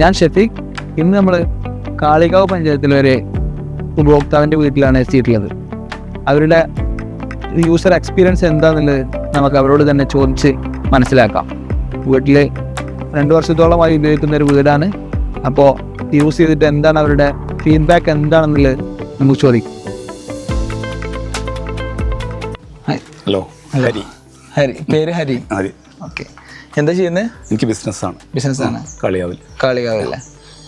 ഞാൻ ഷെഫീഖ്. ഇന്ന് നമ്മൾ കാളികാവ് പഞ്ചായത്തിൽ വരെ ഉപഭോക്താവിന്റെ വീട്ടിലാണ് എത്തിയിട്ടുള്ളത്. അവരുടെ യൂസർ എക്സ്പീരിയൻസ് എന്താണെന്നുള്ളത് നമുക്ക് അവരോട് തന്നെ ചോദിച്ച് മനസ്സിലാക്കാം. വീട്ടിൽ രണ്ട് വർഷത്തോളമായി ഉപയോഗിക്കുന്ന ഒരു വീടാണ്. അപ്പോൾ യൂസ് ചെയ്തിട്ട് എന്താണ് അവരുടെ ഫീഡ്ബാക്ക് എന്താണെന്നുള്ളത് നമുക്ക് ചോദിക്കാം. ഹലോ ഹരി ഹരി പേര് ഹരി ഹരി ഓക്കെ എന്താ ചെയ്യുന്നത് എനിക്ക് ബിസിനസ്സാണ്. ബിസിനസ്സാണ്. കളിയാവില്ല കളിയാവില്ല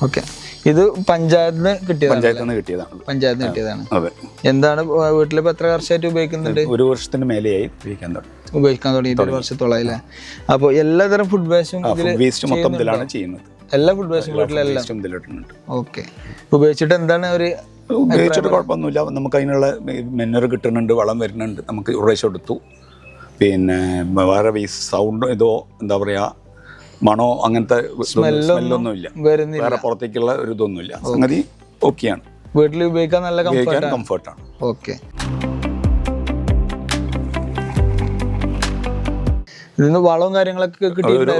ഓക്കെ. ഇത് പഞ്ചായത്തിന് പഞ്ചായത്തിൽ നിന്ന് കിട്ടിയതാണ്. പഞ്ചായത്തിന് കിട്ടിയതാണ്. അതെ. എന്താണ് വീട്ടിൽ ഇപ്പൊ എത്ര വർഷമായിട്ട് ഉപയോഗിക്കുന്നുണ്ട്? ഒരു വർഷത്തിന് മേലെയായി ഉപയോഗിക്കാൻ തുടങ്ങി. ഉപയോഗിക്കാൻ തുടങ്ങി ഒരു വർഷത്തോളം അപ്പോൾ എല്ലാതരം ഫുഡ് വേസ്റ്റും വേസ്റ്റ് മൊത്തം ഇതിലാണ് ചെയ്യുന്നത്. എല്ലാ ഫുഡ് വേസ്റ്റും വീട്ടിലെല്ലാം? ഓക്കെ. ഉപയോഗിച്ചിട്ട് എന്താണ് ഒരു ഉപയോഗിച്ചിട്ട് കുഴപ്പമൊന്നുമില്ല. നമുക്ക് അതിനുള്ള മെന്നർ കിട്ടുന്നുണ്ട് വളം വരുന്നുണ്ട്. നമുക്ക് ഉറേശം എടുത്തു. പിന്നെ വേറെ സൗണ്ടോ സൗണ്ട് ഇതോ എന്താ പറയുക മണോ അങ്ങനത്തെ സ്മെല്ലൊന്നുമില്ല വേറെ പുറത്തേക്കുള്ള ഒരു ഇതൊന്നുമില്ല. സംഗതി ഓക്കെയാണ് വീട്ടിൽ ഉപയോഗിക്കാൻ നല്ല കംഫർട്ടാണ് ഓക്കെ ഇതിന് വളവും കാര്യങ്ങളൊക്കെ കിട്ടി ഒരു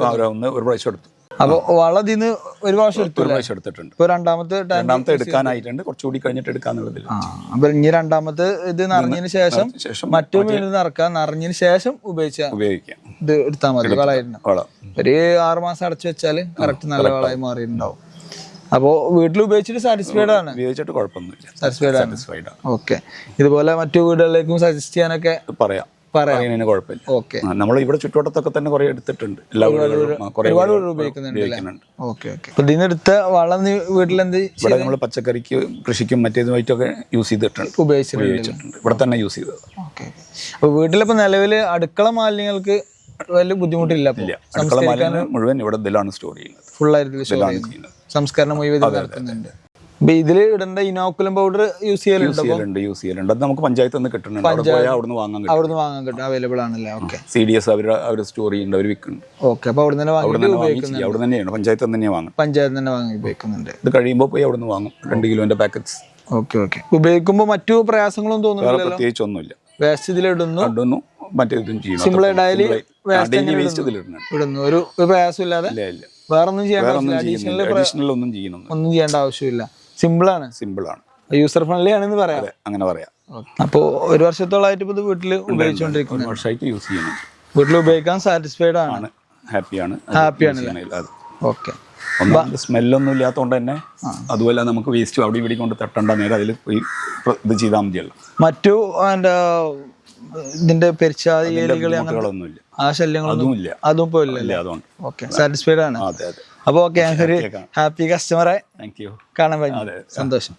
പ്രാവശ്യം എടുത്തു. അപ്പോൾ വളം ഇതിന് ഒരു പ്രാവശ്യം എടുത്തു ഒരു പ്രാവശ്യം എടുത്തിട്ടുണ്ട്. ഇപ്പൊ രണ്ടാമത്തെ രണ്ടാമത്തെ എടുക്കാനായിട്ടുണ്ട്. കുറച്ചുകൂടി കഴിഞ്ഞിട്ട് എടുക്കാന്നുള്ളതിൽ അപ്പൊ ഇനി രണ്ടാമത്തെ ഇത് നിറഞ്ഞതിന് ശേഷം മറ്റു മീൻ നിറക്കാൻ നിറഞ്ഞതിന് ശേഷം ഉപയോഗിച്ച ഉപയോഗിക്കാം. ഇത് എടുത്താൽ മതി വളമായിട്ടുണ്ടാവും വളം. ഒരു ആറു മാസം അടച്ചു വെച്ചാൽ കറക്റ്റ് നല്ല വളമായി മാറിയിട്ടുണ്ടാവും. അപ്പോൾ വീട്ടിൽ ഉപയോഗിച്ചിട്ട് സാറ്റിസ്ഫൈഡ് ആണ്? ഉപയോഗിച്ചിട്ട് കുഴപ്പമൊന്നുമില്ല. സാറ്റിസ്ഫൈഡ് ആണ്. ഓക്കെ ഇതുപോലെ മറ്റു വീടുകളിലേക്കും സജസ്റ്റ് ചെയ്യാനൊക്കെ പറയാം. പറയുന്നതിന് കുഴപ്പമില്ല. ഓക്കെ. നമ്മൾ ഇവിടെ ചുറ്റുവട്ടത്തൊക്കെ തന്നെ കുറെ എടുത്തിട്ടുണ്ട്. എല്ലാ ഒരുപാട് ഉപയോഗിക്കുന്നുണ്ട് ഓക്കെ ഓക്കെ. എടുത്ത വളം നീ വീട്ടിലെന്ത് ഇവിടെ നമ്മൾ പച്ചക്കറിക്ക് കൃഷിക്കും മറ്റേതുമായിട്ടൊക്കെ യൂസ് ചെയ്തിട്ടുണ്ട്. ഉപയോഗിച്ചിട്ടുണ്ട്. ഉപയോഗിച്ചിട്ടുണ്ട്. ഇവിടെ തന്നെ യൂസ് ചെയ്തത്. ഓക്കെ. അപ്പൊ വീട്ടിലിപ്പോ നിലവിൽ അടുക്കള മാലിന്യങ്ങൾക്ക് വലിയ ബുദ്ധിമുട്ടില്ല അടുക്കള മാലിന്യം മുഴുവൻ ഇവിടെ ഇതിലാണ് സ്റ്റോർ ചെയ്യുന്നത്. ചെയ്യുന്നത്. സംസ്കരണം മുഴുവൻ നടത്തുന്നുണ്ട്. ഇതിൽ ഇടേണ്ട ഇനോക്കുലം പൗഡർ യൂസ് ചെയ്യലുണ്ട് യൂസ് ചെയ്യലുണ്ട് അത് നമുക്ക് പഞ്ചായത്ത് നിന്ന് കിട്ടുന്നുണ്ട് അവിടെ പോയാൽ അവിടുന്ന് വാങ്ങാൻ കിട്ടും. അവിടുന്ന് വാങ്ങാൻ കിട്ടും. അവൈലബിൾ ആണല്ലേ? ഓക്കെ സി ഡി എസ് അവരുടെ അവർ സ്റ്റോർ ചെയ്യുന്നുണ്ട് അവർ വിൽക്കുന്നുണ്ട്. ഓക്കെ അപ്പൊ അവിടെ തന്നെ അവിടെ അവിടെ തന്നെയാണ് പഞ്ചായത്ത് തന്നെ വാങ്ങും. പഞ്ചായത്ത് തന്നെ വാങ്ങി ഉപയോഗിക്കുന്നുണ്ട്. ഇത് കഴിയുമ്പോൾ പോയി അവിടെ നിന്ന് വാങ്ങും. രണ്ട് കിലോന്റെ പാക്കറ്റ്സ് ഓക്കെ ഓക്കെ ഉപയോഗിക്കുമ്പോൾ മറ്റു പ്രയാസങ്ങളും തോന്നുന്നില്ല പ്രത്യേകിച്ച് ഒന്നുമില്ല വേസ്റ്റ് ഇതിലിടുന്നു ഇടുന്നു ഡെയിലി വേസ്റ്റ് ഇടുന്നു. ഒരു ഒരു പ്രയാസം ഇല്ല ഇല്ല. വേറെ ഒന്നും ചെയ്യേണ്ട ഒന്നും ആവശ്യമില്ല ചെയ്യുന്നില്ല അഡീഷണൽ അഡീഷണൽ ഒന്നും ചെയ്യുന്നില്ല. ഒന്നും ചെയ്യേണ്ട ആവശ്യമില്ല. സിമ്പിൾ ആണ് യൂസർ ഫ്രണ്ട്ലി ആണെന്ന് പറയാം. അതെ അങ്ങനെ പറയാം. അപ്പോൾ ഒരു വർഷത്തോളായിട്ട് ഇപ്പോൾ ഇത് വീട്ടിൽ ഉപയോഗിച്ചോണ്ടിരിക്കുന്നു വർഷമായിട്ട് യൂസ് ചെയ്യുന്നു വീട്ടിൽ ഉപയോഗിക്കാൻ സാറ്റിസ്ഫൈഡ് ആണ്. ഹാപ്പിയാണ് ഹാപ്പിയാണ് അത് ഓക്കെ. സ്മെല്ലൊന്നും ഇല്ലാത്തതുകൊണ്ട് തന്നെ അതുപോലെ നമുക്ക് വേസ്റ്റ് അവിടെ ഇവിടെ കൊണ്ട് തട്ടണ്ട നേരം അതിൽ പോയി ഇത് ചെയ്താൽ മതിയല്ലോ. മറ്റു എന്താ ഇതിന്റെ പെരിച്ചാതി ബുദ്ധിമുട്ടുകളൊന്നുമില്ല. ആ ശല്യങ്ങളൊന്നും അതും ഇല്ല അതും ഇല്ല ഇല്ല അതുകൊണ്ട് ഓക്കെ. സാറ്റിസ്ഫൈഡ് ആണ്. അതെ അതെ. അപ്പോൾ ഓക്കെ ഞങ്ങൾക്കൊരു ഹാപ്പി കസ്റ്റമറെ കാണാൻ പറ്റും സന്തോഷം.